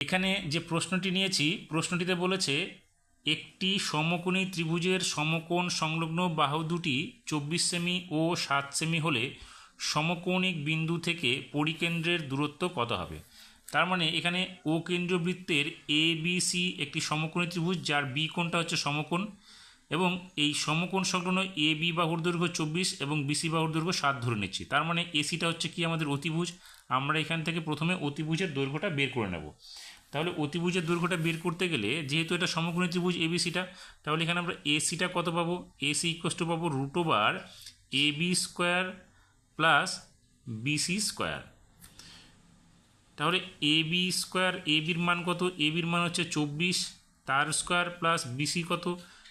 এখানে যে প্রশ্নটি নিয়েছি, প্রশ্নটিতে বলেছে, একটি সমকোণী ত্রিভুজের সমকোণ সংলগ্ন বাহু দুটি চব্বিশ সেমি ও সাত সেমি হলে সমকৌণিক বিন্দু থেকে পরিকেন্দ্রের দূরত্ব কত হবে? তার মানে এখানে ও কেন্দ্রীয় বৃত্তের এ বি সি একটি সমকোণী ত্রিভুজ, যার বি কোণটা হচ্ছে সমকোণ। এবং এই সমকোণ সংলগ্ন এ বি বাহুর দৈর্ঘ্য চব্বিশ এবং বিসি বাহুর দৈর্ঘ্য সাত ধরে নিচ্ছি। তার মানে এসিটা হচ্ছে কি আমাদের অতিভুজ? আমরা এখান থেকে প্রথমে অতিভুজের দৈর্ঘ্যটা বের করে নেব। তাহলে অতিভুজের দৈর্ঘ্যটা বের করতে গেলে, যেহেতু এটা সমকোণী ত্রিভুজ এবিসিটা তাহলে এখানে আমরা এসিটা কত পাবো? এসি ইকোয়াস টু পাবো root over A B square plus BC square তাহলে এ বি স্কোয়ার এ বির মান কত? এ বির মান হচ্ছে চব্বিশ, তার স্কোয়ার প্লাস বিসি কত?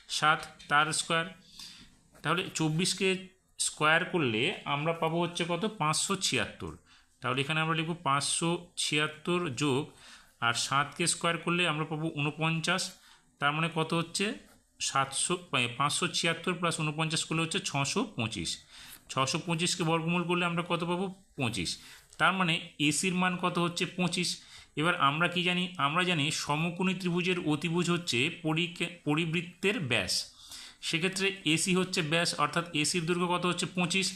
সাত তার স্কোয়ার। তাহলে চব্বিশকে স্কোয়ার করলে আমরা পাবো হচ্ছে কত? পাঁচশো ছিয়াত্তর। তাহলে এখানে আমরা লিখব পাঁচশো ছিয়াত্তর যোগ, আর সাতকে স্কোয়ার করলে আমরা পাবো উনপঞ্চাশ তার মানে কত হচ্ছে? সাতশো পাঁচশো ছিয়াত্তর প্লাস উনপঞ্চাশ করলে হচ্ছে ছশো পঁচিশ। ছশো পঁচিশকে বর্গমূল করলে আমরা কত পাবো? পঁচিশ। তার মানে এসির মান কত হচ্ছে? পঁচিশ। এবার আমরা কি জানি, আমরা জানি সমকোণী ত্রিভুজের অতিভুজ হচ্ছে পরিবৃত্তের ব্যাস। সেক্ষেত্রে এসি হচ্ছে ব্যাস, অর্থাৎ এসির দৈর্ঘ্য কত হচ্ছে? পঁচিশ।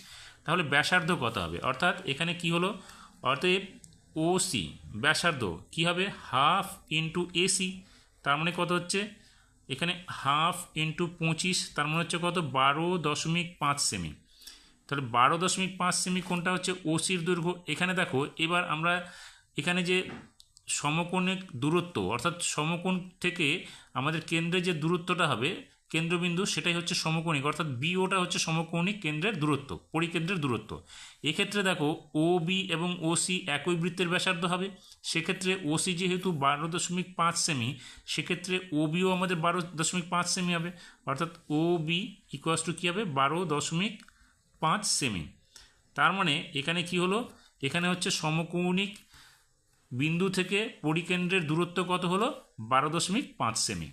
তাহলে ব্যাসার্ধ কত হবে? অর্থাৎ এখানে কি হলো? অতএব ওসি ব্যাসার্ধ কি হবে? হাফ ইন্টু এসি, তার মানে কত হচ্ছে? এখানে হাফ ইন্টু পঁচিশ, তার মানে হচ্ছে কত? বারো দশমিক পাঁচ সেমি। তাহলে বারো দশমিক পাঁচ সেমি কোনটা হচ্ছে? ওসির দৈর্ঘ্য। এখানে দেখো, এবার আমরা এখানে যে সমকোণিক দূরত্ব, অর্থাৎ সমকোণ থেকে আমাদের কেন্দ্রে যে দূরত্বটা হবে, কেন্দ্রবিন্দু সেটাই হচ্ছে সমকোণিক, অর্থাৎ বিওটা হচ্ছে সমকোণিক কেন্দ্রের দূরত্ব, পরিকেন্দ্রের দূরত্ব। এক্ষেত্রে দেখো ও বি এবং ও সি একই বৃত্তের ব্যাসার্ধ হবে, সেক্ষেত্রে ও সি যেহেতু বারো দশমিক পাঁচ সেমি, সেক্ষেত্রে ও বিও আমাদের বারো দশমিক পাঁচ সেমি হবে, অর্থাৎ ও বি ইকুয়াস টু কী হবে? বারো দশমিক পাঁচ সেমি। তার মানে এখানে কি হলো? এখানে হচ্ছে সমকৌণিক বিন্দু থেকে পরিকেন্দ্রের দূরত্ব কত হলো? বারো দশমিক পাঁচ সেমি।